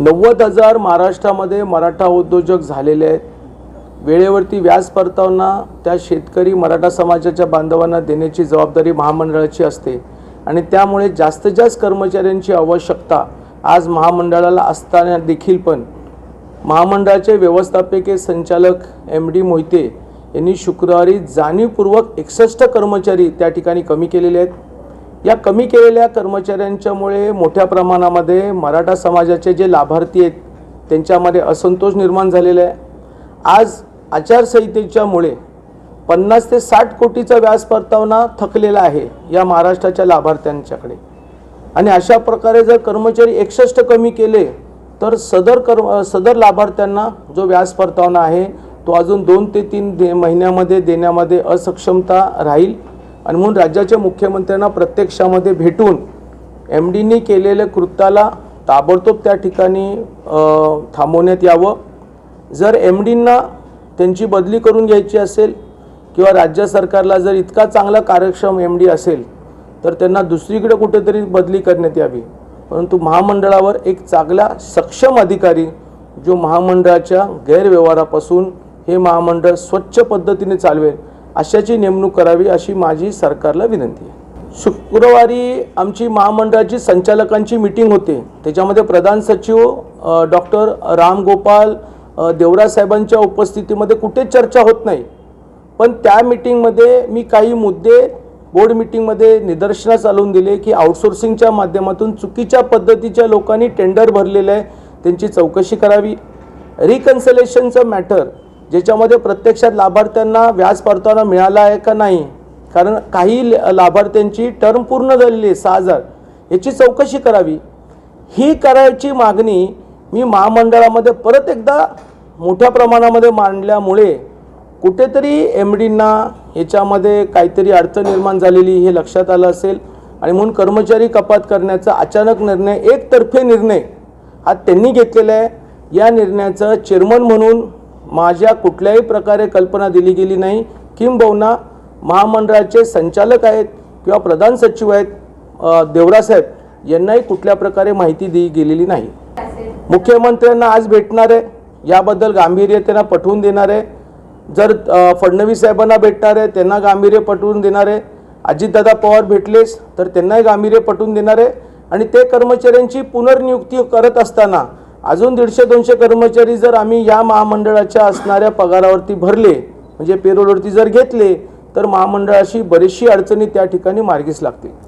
नव्वद हजार महाराष्ट्रामध्ये मराठा उद्योजक झालेले आहेत. वेळेवरती व्याज परतावना त्या शेतकरी मराठा समाजाच्या बांधवांना देण्याची जबाबदारी महामंडळाची असते आणि त्यामुळे जास्तीत जास्त कर्मचाऱ्यांची आवश्यकता आज महामंडळाला असताना देखील पण. महामंडळाचे व्यवस्थापकीय संचालक एम डी मोहिते यांनी शुक्रवारी जाणीवपूर्वक एकसष्ट कर्मचारी त्या ठिकाणी कमी केलेले आहेत. या कमी केलेल्या कर्मचाऱ्यांच्यामुळे मोठ्या प्रमाणामध्ये मराठा समाजाचे जे लाभार्थी आहेत त्यांच्यामध्ये असंतोष निर्माण झालेला आहे. आज आचारसंहितेच्यामुळे पन्नास ते साठ कोटीचा व्याज परतावना थकलेला आहे या महाराष्ट्राच्या लाभार्थ्यांच्याकडे. आणि अशा प्रकारे जर कर्मचारी एकसष्ट कमी केले तर सदर कर्म सदर लाभार्थ्यांना जो व्याज परतावना आहे तो अजून दोन ते तीन दे महिन्यामध्ये देण्यामध्ये असक्षमता राहील. आणि म्हणून राज्याच्या मुख्यमंत्र्यांना प्रत्यक्षामध्ये भेटून एम डीनी केलेल्या कृत्याला ताबडतोब त्या ठिकाणी थांबवण्यात यावं. जर एम डींना त्यांची बदली करून घ्यायची असेल किंवा राज्य सरकारला जर इतका चांगला कार्यक्षम एम डी असेल तर त्यांना दुसरीकडे कुठेतरी बदली करण्यात यावी. परंतु महामंडळावर एक चांगला सक्षम अधिकारी जो महामंडळाच्या गैरव्यवहारापासून हे महामंडळ स्वच्छ पद्धतीने चालवेल अशाची नेमणूक करावी अशी माझी सरकारला विनंती आहे. शुक्रवारी आमची महामंडळाची संचालकांची मीटिंग होते. त्याच्यामध्ये प्रधान सचिव डॉक्टर राम गोपाल देवराज साहेबांच्या उपस्थितीमध्ये कुठे चर्चा होत नाही. पण त्या मीटिंगमध्ये मी काही मुद्दे बोर्ड मीटिंगमध्ये निदर्शनास आणून दिले की आउटसोर्सिंगच्या माध्यमातून चुकीच्या पद्धतीच्या लोकांनी टेंडर भरलेलं आहे. त्यांची चौकशी करावी. रिकन्सलेशनचं मॅटर ज्याच्यामध्ये प्रत्यक्षात लाभार्थ्यांना व्याज परतावा मिळाला आहे का नाही? कारण काही ल- लाभार्थ्यांची टर्म पूर्ण झालेली आहे सहा हजार. याची चौकशी करावी. ही करायची मागणी मी महामंडळामध्ये परत एकदा मोठ्या प्रमाणामध्ये मांडल्यामुळे कुठेतरी एम डींना याच्यामध्ये काहीतरी अडचण निर्माण झालेली हे लक्षात आलं असेल. आणि म्हणून कर्मचारी कपात करण्याचा अचानक निर्णय एकतर्फे निर्णय हा त्यांनी घेतलेला आहे. या निर्णयाचं चेअरमन म्हणून माझ्या कुठल्याही प्रकारे कल्पना दिली गेली नाही. किंबहुना महामंडळाचे संचालक आहेत किंवा प्रधान सचिव आहेत देवरासाहेब यांनाही कुठल्या प्रकारे माहिती दिली गेलेली नाही. मुख्यमंत्र्यांना आज भेटणार आहे. याबद्दल गांभीर्य त्यांना पटवून देणार आहे. जर फडणवीस साहेबांना भेटणार आहे त्यांना गांभीर्य पटवून देणार आहे. अजितदादा पवार भेटलेच तर त्यांनाही गांभीर्य पटवून देणार आहे. आणि ते कर्मचाऱ्यांची पुनर्नियुक्ती करत असताना अजून दीडशे दोनशे कर्मचारी जर आम्ही या महामंडळाच्या असणाऱ्या पगारावरती भरले म्हणजे पेरोलवरती जर घेतले तर महामंडळाशी बरीचशी अडचणी त्या ठिकाणी मार्गीस लागतील.